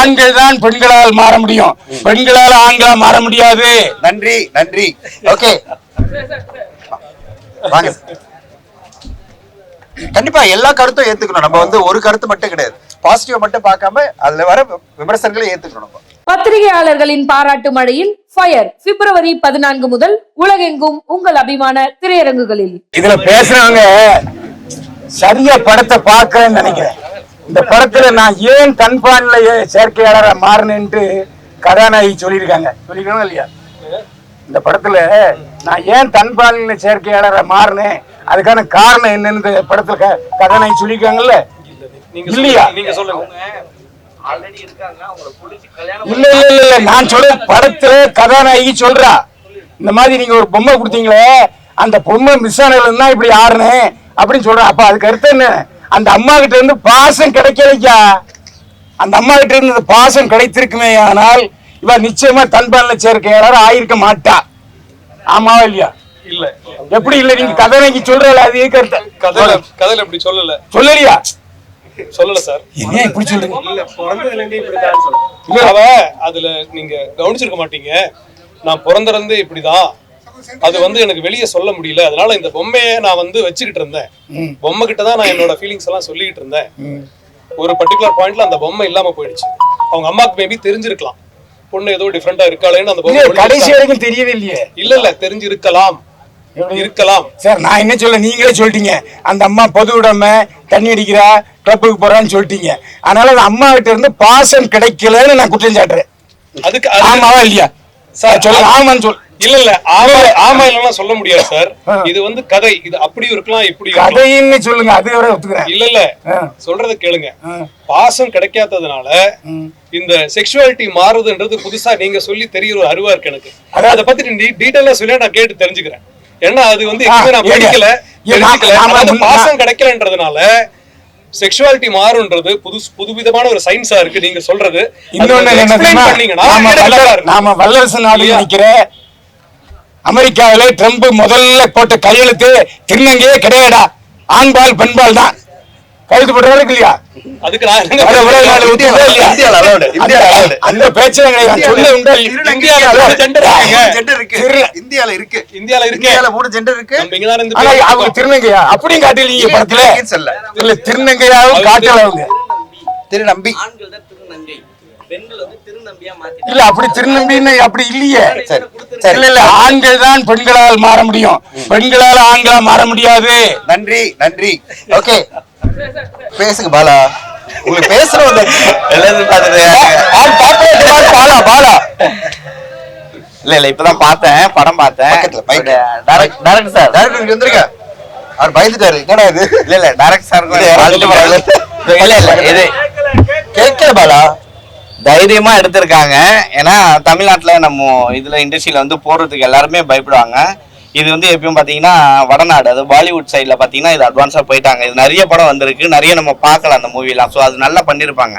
ஆண்கள் தான் பெண்களால் மாற முடியும். பெண்களால் ஆண்களால் மாற முடியாது. நன்றி நன்றி. ஓகே. வாங்க. கண்டிப்பா எல்லா கருத்தும் ஏத்துக்கணும். நம்ம வந்து ஒரு கருத்து மட்டும் கிடையாது. பாசிட்டிவ் மட்டும் பார்க்காம அதுல வர விமர்சனங்களை ஏத்துக்கணும் நம்ம. பத்திரிகையாளர்களின் பாராட்டு மழையில் ஃபயர் பிப்ரவரி பதினான்கு முதல் உலகெங்கும் உங்கள் அபிமான திரையரங்குகளில். இதுல பேசுறவங்க சரியா படத்தை பார்க்கறேன்னு நினைக்கிறேன். இந்த படத்துல நான் ஏன் கண்பான்ல செயற்கையாளரா மாறினேன்ட்டு கதாநாயகி சொல்லியிருக்காங்க. சொல்லிருக்காங்க இல்லையா? இந்த படத்துல நான் ஏன் தன்பாலின செயற்கையாளரா மாறினேன் அதுக்கான காரணம் என்னன்னு இந்த படத்துல கதாநாயகி சொல்லியிருக்காங்கல்ல? இல்லையா? நீங்க சொல்லுங்க. இல்ல இல்ல இல்ல நான் சொல்ற படத்துல கதாநாயகி சொல்றா. இந்த மாதிரி நீங்க ஒரு பொம்மை கொடுத்தீங்களே அந்த பொம்மை மிஸ் ஆனதுல தான் இப்படி ஆறுனேன் அப்படின்னு சொல்றேன் அப்ப அதுக்கு அர்த்தம் என்ன? அந்த அம்மா கிட்ட இருந்து பாசம் கிடைக்கலையா? அந்த அம்மா கிட்ட இருந்து பாசம் கிடைத்திருக்குமே ஆனால் இவ நிச்சயமா தன்பாலின சேர்க்கையாளர் ஆயிருக்க மாட்டா. ஆமாவா இல்லையா? இல்ல. எப்படி இல்ல? நீங்க கதாநாயகி சொல்றல அது கருத்து கதையில கதையில இப்படி சொல்லல. சொல்லலையா? சொல்லல சார். ஏன் இப்படி சொல்றீங்க? இல்ல பிறந்ததுல இருந்தே இப்படிதான் சொல்லுங்க இல்ல அவ அதுல நீங்க கவனிச்சிருக்க மாட்டீங்க. நான் பிறந்திருந்து இப்படிதான். அது வந்து எனக்கு வெளியே சொல்ல முடியல. அதனால இந்த பொம்மையை நான் வந்து வச்சுக்கிட்டு இருந்தேன். பொம்மை கிட்ட தான் நான் என்னோட ஃபீலிங்ஸ் எல்லாம் சொல்லிக்கிட்டு இருந்தேன். ஒரு பர்டிகுலர் பாயிண்ட்ல அந்த பொம்மை இல்லாம போயிடுச்சு. அவங்க அம்மாக்கு மேபி தெரிஞ்சிருக்கலாம். பொண்ணு ஏதோ டிஃப்ரெண்டா இருக்காளேன்னு அந்த பொம்மை கடைசி. வரைக்கும் தெரியவே இல்லையே. இல்ல இல்ல தெரிஞ்சிருக்கலாம்? இருக்கலாம். சார் நான் என்ன சொல்ல நீங்களே சொல்லிட்டீங்க. அந்த அம்மா பொது உடைமை தண்ணி அடிக்கிறா கிளப்புக்கு போறான்னு சொல்லிட்டீங்க. அதனால அந்த அம்மா கிட்ட இருந்து பாசம் கிடைக்கலன்னு நான் குற்றம் சாட்டுறேன். அதுக்கு அது- ஆமாவா இல்லையா? சார் சொல்ல ஆமான்னு சொல் இல்ல இல்ல ஆமா ஆமா இல்லைன்னா சொல்ல முடியாது சார். இது வந்து கதை இது அப்படியும் இருக்கலாம் இப்படி கதைன்னு சொல்லுங்க அது வரை ஒத்துக்கிறேன் இல்ல இல்ல. சொல்றத கேளுங்க. பாசம் கிடைக்காததுனால. இந்த செக்ஷுவாலிட்டி மாறுதுன்றது புதுசா நீங்க சொல்லி தெரியற ஒரு அறிவா இருக்கு எனக்கு. அத பத்தி நீ டீடைலா சொல்லி நான் கேட்டு தெரிஞ்சுக்கிறேன் ஏன்னா அது வந்து எதுவுமே நான். படிக்கல தெரிஞ்சுக்கல பாசம் கிடைக்கலன்றதுனால செக்ஷுவாலிட்டி மாறுன்றது புது புதுவிதமான ஒரு சயின்ஸா இருக்கு நீங்க சொல்றது இன்னொன்னு நாம வல்லரசு நாடு இல்லையா? அமெரிக்காவில ட்ரம்ப் முதல்ல போட்ட கையெழுத்து திருநங்கையே கிடையாடா ஆண்பால் பெண்பால் தான். கையெழுத்து போடுறாரு இல்லையா? அந்த- பேச்சு? இந்தியால இருக்கு. திரு- இந்தியால இருக்கு. மூணு ஜெண்டர் இருக்கு. அவங்க. திருநங்கையா? அப்படியும் காட்டலீங்க படத்துல. இல்ல திருநங்கையாவும் காட்டல அவங்க. திருநம்பி. ஆண்கள் இல்ல அப்படி திருநம்பின்னு அப்படி இல்லையே. சரி சரி. இல்ல இல்ல ஆண்கள் தான் பெண்களால் மாற முடியும். பெண்களால் ஆண்களால் மாற முடியாது. நன்றி நன்றி. ஓகே. பேசுங்க பாலா. உங்களுக்கு வந்து எல்லாரும் பாலா பாலா. இல்ல இல்ல இப்பதான் பார்த்தேன் படம் பார்த்தேன். டைரக்ட் டைரக்ட் சார் டேரக்டர் இங்க வந்துருங்க அவர் பயந்துட்டாரு. என்னடா இது? இல்ல இல்ல டைரக்ட் சார். இல்ல இல்ல. இது கேட்கல பாலா. தைரியமா எடுத்திருக்காங்க. ஏன்னா தமிழ்நாட்டில் நம்ம இதுல இண்டஸ்ட்ரியில வந்து போடுறதுக்கு எல்லாருமே பயப்படுவாங்க. இது வந்து எப்பயும் பார்த்தீங்கன்னா வடநாடு அது பாலிவுட் சைடில் பார்த்தீங்கன்னா இது அட்வான்ஸாக போயிட்டாங்க. இது நிறைய படம் வந்திருக்கு. நிறைய நம்ம பார்க்கலாம் அந்த மூவிலாம் ஸோ அது நல்லா பண்ணியிருப்பாங்க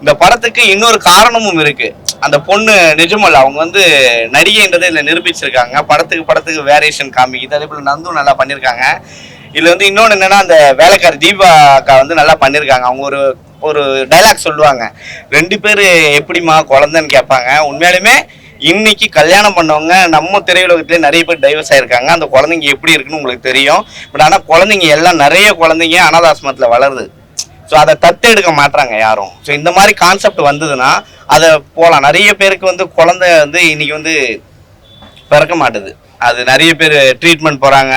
இந்த படத்துக்கு இன்னொரு காரணமும் இருக்குது அந்த பொண்ணு நிஜமல்ல அவங்க வந்து நடிகைன்றதை இதில் நிரூபிச்சிருக்காங்க. படத்துக்கு படத்துக்கு வேரியேஷன் காமிக்குது. அதே போல் நந்தும் நல்லா பண்ணியிருக்காங்க இதுல வந்து இன்னொன்று என்னன்னா அந்த வேலைக்காரர் தீபா அக்கா வந்து நல்லா பண்ணியிருக்காங்க அவங்க ஒரு ஒரு டைலாக் சொல்லுவாங்க. ரெண்டு பேர் எப்படிம்மா குழந்தைன்னு கேட்பாங்க. உண்மையாலுமே இன்னைக்கு கல்யாணம் பண்ணவங்க நம்ம திரையுலகத்துல நிறைய பேர் டைவர்ஸ் ஆயிருக்காங்க. அந்த குழந்தைங்க எப்படி இருக்குன்னு உங்களுக்கு தெரியும். பட் ஆனால் குழந்தைங்க எல்லாம் நிறைய குழந்தைங்க அனாதாசிரமத்துல வளருது. ஸோ அதை தத்தெடுக்க மாட்டாங்க யாரும். ஸோ இந்த மாதிரி கான்செப்ட் வந்ததுன்னா அதை போகலாம் நிறைய பேருக்கு வந்து குழந்தை வந்து இன்னைக்கு வந்து பிறக்க மாட்டுது. அது நிறைய பேர் ட்ரீட்மெண்ட் போகிறாங்க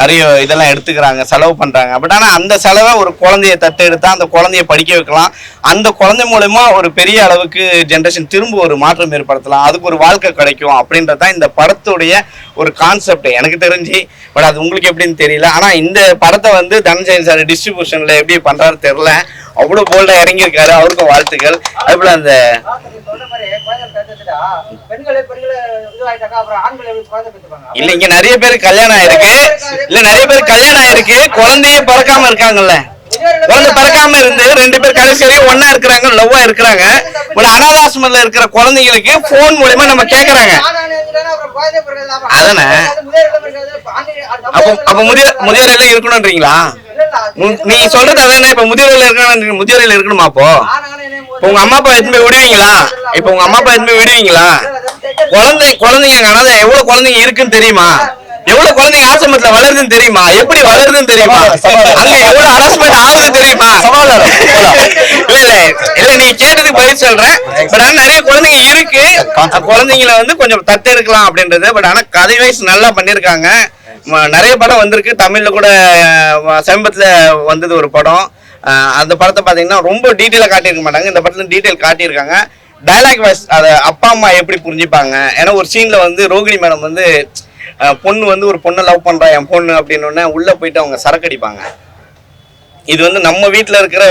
நிறைய இதெல்லாம் எடுத்துக்கிறாங்க செலவு பண்ணுறாங்க பட் ஆனால் அந்த செலவை ஒரு குழந்தைய தத்தெடுத்தா அந்த குழந்தைய படிக்க வைக்கலாம். அந்த குழந்தை மூலயமா ஒரு பெரிய அளவுக்கு ஜென்ரேஷன் திரும்ப ஒரு மாற்றம் ஏற்படுத்தலாம். அதுக்கு ஒரு வாழ்க்கை கிடைக்கும் அப்படின்றது தான் இந்த படத்துடைய ஒரு கான்செப்ட் எனக்கு தெரிஞ்சு பட் அது உங்களுக்கு எப்படின்னு தெரியல. ஆனால் இந்த படத்தை வந்து தனஞ்சயன் சார் டிஸ்ட்ரிபியூஷனில் எப்படி பண்ணுறாரு தெரில அவ்வளோ போல்டாக இறங்கியிருக்காரு. அவருக்கும் வாழ்த்துக்கள். அதுபோல் அந்த பெண்களை இல்ல இங்க நிறைய பேர் கல்யாணம் ஆயிருக்கு. இல்ல நிறைய பேர் கல்யாணம் ஆயிருக்கு. குழந்தையே பிறக்காம இருக்காங்கல்ல. குழந்தை பிறக்காம இருந்து ரெண்டு பேர் கடைசி வரையும் ஒண்ணா இருக்கிறாங்க லவ்வா இருக்கிறாங்க. பட் அனாதாசிரமத்துல இருக்கிற குழந்தைங்களுக்கு போன் மூலியமா நம்ம கேக்குறாங்க. அதானே? அப்போ அப்ப முதிய முதியோர் எல்லாம் இருக்கணும்ன்றீங்களா? இல்ல, இல்ல, அது உம், நீ சொல்றது அதானே. இப்ப முதியோரில் இருக்கணும் முதியோரில் இருக்கணுமா அப்போ? உங்க அம்மா அப்பா போய் விடுவீங்களா? இப்ப உங்க அம்மா அப்பா போய் விடுவீங்களா? குழந்தை குழந்தைங்க அனாதை எவ்வளவு குழந்தைங்க இருக்குன்னு தெரியுமா? எவ்வளவு குழந்தைங்க ஆசிரமத்துல வளருதுன்னு தெரியுமா? எப்படி வளருதுன்னு தெரியுமா? அங்க எவ்வளவு ஹராஸ்மெண்ட் ஆகுது தெரியுமா? இல்ல இல்ல. இல்ல நீ கேட்டதுக்கு பதில் சொல்றேன். பட் ஆனா நிறைய குழந்தைங்க இருக்கு. அந்த குழந்தைங்கள வந்து கொஞ்சம் தத்து இருக்கலாம் அப்படின்றது. பட் ஆனா கதை வயசு நல்லா பண்ணிருக்காங்க. நிறைய படம் வந்திருக்கு. தமிழ்ல கூட சமீபத்துல வந்தது ஒரு படம். அந்த படத்தை பாத்தீங்கன்னா ரொம்ப டீட்டெயிலா காட்டியிருக்க மாட்டாங்க. இந்த படத்துல டீட்டெயில் காட்டியிருக்காங்க. டைலாக் வைஸ் அதை அப்பா அம்மா எப்படி புரிஞ்சுப்பாங்க? ஏன்னா ஒரு சீன்ல வந்து ரோகிணி மேடம் வந்து பொண்ணு வந்து ஒரு பொண்ணை லவ் பண்றா என் பொண்ணு அப்படின்னு உள்ளே உள்ள போயிட்டு அவங்க சரக்கு அடிப்பாங்க இது வந்து நம்ம வீட்டில் இருக்கிற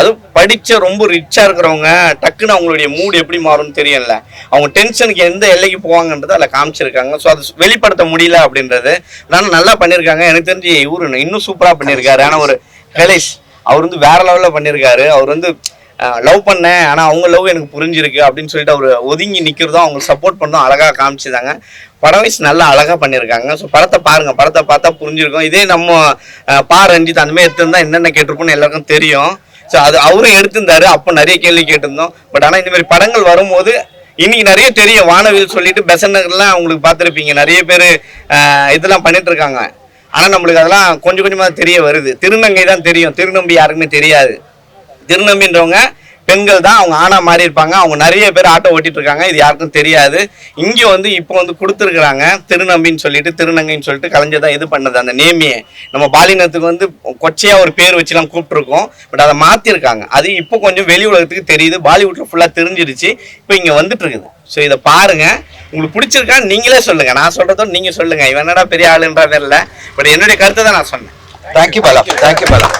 அது படிச்ச ரொம்ப ரிச்சா இருக்கிறவங்க டக்குன்னு அவங்களுடைய மூடு எப்படி மாறும்னு தெரியல. அவங்க டென்ஷனுக்கு எந்த எல்லைக்கு போவாங்கன்றது அதில் காமிச்சிருக்காங்க. ஸோ அதை வெளிப்படுத்த முடியல அப்படின்றது. நான் நல்லா பண்ணியிருக்காங்க எனக்கு தெரிஞ்சு இவரு இன்னும் சூப்பராக பண்ணியிருக்காரு ஆனால் ஒரு கணேஷ் அவர் வந்து வேற லெவலில் பண்ணியிருக்காரு அவர் வந்து லவ் பண்ணேன். ஆனால் அவங்க லவ் எனக்கு புரிஞ்சிருக்கு அப்படின்னு சொல்லிட்டு அவர் ஒதுங்கி நிற்கிறதும் அவங்க சப்போர்ட் பண்ணதும் அழகாக காமிச்சிருந்தாங்க படம் வயசு நல்லா அழகாக பண்ணியிருக்காங்க ஸோ படத்தை பாருங்கள் படத்தை பார்த்தா புரிஞ்சிருக்கும். இதே நம்ம பா ரஞ்சித் அந்தமாதிரி எடுத்திருந்தா என்னென்ன கேட்டிருப்போம்னு எல்லாருக்கும் தெரியும். ஸோ அது அவரும் எடுத்திருந்தாரு. அப்போ நிறைய கேள்வி கேட்டிருந்தோம். பட் ஆனால் இந்தமாதிரி படங்கள் வரும்போது இன்னைக்கு நிறைய தெரியும். வானவில் சொல்லிட்டு பெசன்னர்லாம் உங்களுக்கு பார்த்துருப்பீங்க. நிறைய பேர் இதெல்லாம் பண்ணிட்டு இருக்காங்க. ஆனால் நம்மளுக்கு அதெல்லாம் கொஞ்சம் கொஞ்சமாக தெரிய வருது. திருநங்கை தான் தெரியும். திருநம்பி யாருக்குமே தெரியாது. திருநம்பின்றவங்க பெண்கள் தான் அவங்க ஆணா மாறி இருப்பாங்க. அவங்க நிறைய பேர் ஆட்டோ ஓட்டிட்டு இருக்காங்க. இது யாருக்கும் தெரியாது. இங்கே வந்து இப்போ வந்து கொடுத்துருக்குறாங்க. திருநம்பின்னு சொல்லிட்டு திருநங்கைன்னு சொல்லிட்டு கலைஞர் தான் இது பண்ணது. அந்த நேமியை நம்ம பாலினத்துக்கு வந்து கொச்சையா ஒரு பேர் வச்சுலாம் கூப்பிட்டுருக்கோம். பட் அதை மாத்திருக்காங்க. அது இப்போ கொஞ்சம் வெளி உலகத்துக்கு தெரியுது. பாலிவுட்ல ஃபுல்லா தெரிஞ்சிருச்சு. இப்போ இங்க வந்துட்டு இருக்குது ஸோ இதை பாருங்க. உங்களுக்கு பிடிச்சிருக்கா நீங்களே சொல்லுங்க. நான் சொல்றதோ நீங்க சொல்லுங்க. இவன் என்னடா பெரிய ஆளுன்றா தெரியல. பட் என்னுடைய கருத்தை தான் நான் சொன்னேன். Thank you Bala thank you Bala